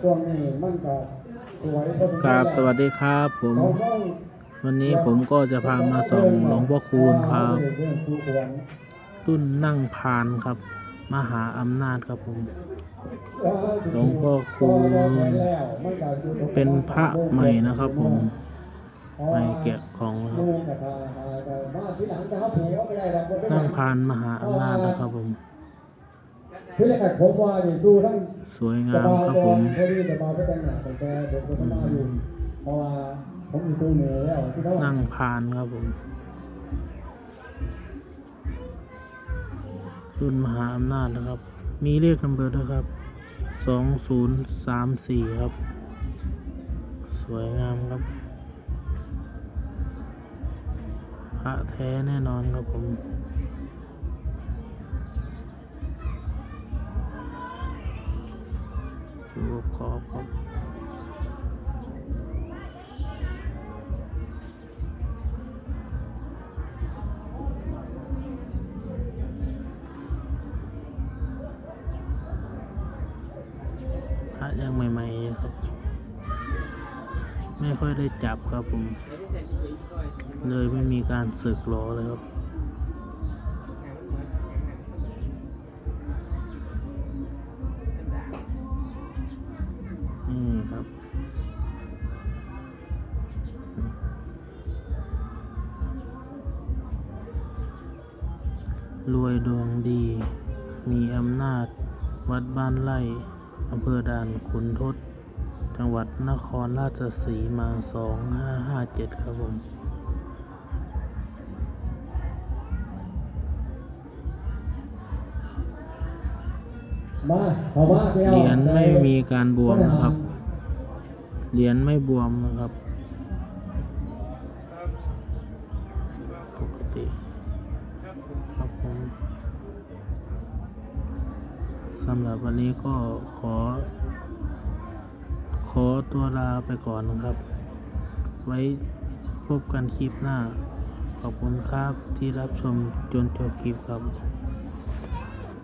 ช่วงนี้มันก็สวยพอสมควครับแล้วสวัสดีครับผม เขาต้องวันนี้ผมก็จะพามาส่องหลวงพ่อคูณครับเรื่องคูควรรุ่นนั่งพานครับ มหาอำนาจครับผม หลวงพ่อคูณ เป็นพระใหม่นะครับผมใหม่แกะของครับนั่งพานมหาอำนาจนะครับผม ที่แรกผมว่านี่ดูทั้งสวยจะงามมาครับก่ผอนมพอดีจะมาไปแต่งหน้าแต่แต่เดี๋ยวผมจะมาอยู่เพราะว่าผมอยู่ตู้เหนือแล้วที่เขานั่งพานครับผมรุ่นมหาอำนาจนะครับ มีเลขนัมเบอร์ด้วยครับสองศูนย์สามสี่ครับ สวยงามครับ พระแท้แน่นอนครับผม รูปขอบครับพระยังใหม่ๆอยู่ครับ ไม่ค่อยได้จับครับผม เลยไม่มีการสึกหรอเลยครับ อืมครับรวยดวงดี มีอำนาจ วัดบ้านไร่อำเภอด่านขุนทด จังหวัดนครราชสีมาสองห้าห้าเจ็ดครับผมมาเข้ามาพี่เหรียญไม่มีการบวมนะครับ เหรียญไม่บวมนะครับ ปกติครับผมสำหรับวันนี้ก็ขอ ขอตัวลาไปก่อนนะครับ ไว้พบกันคลิปหน้า ขอบคุณครับที่รับชมจนจบคลิปครับ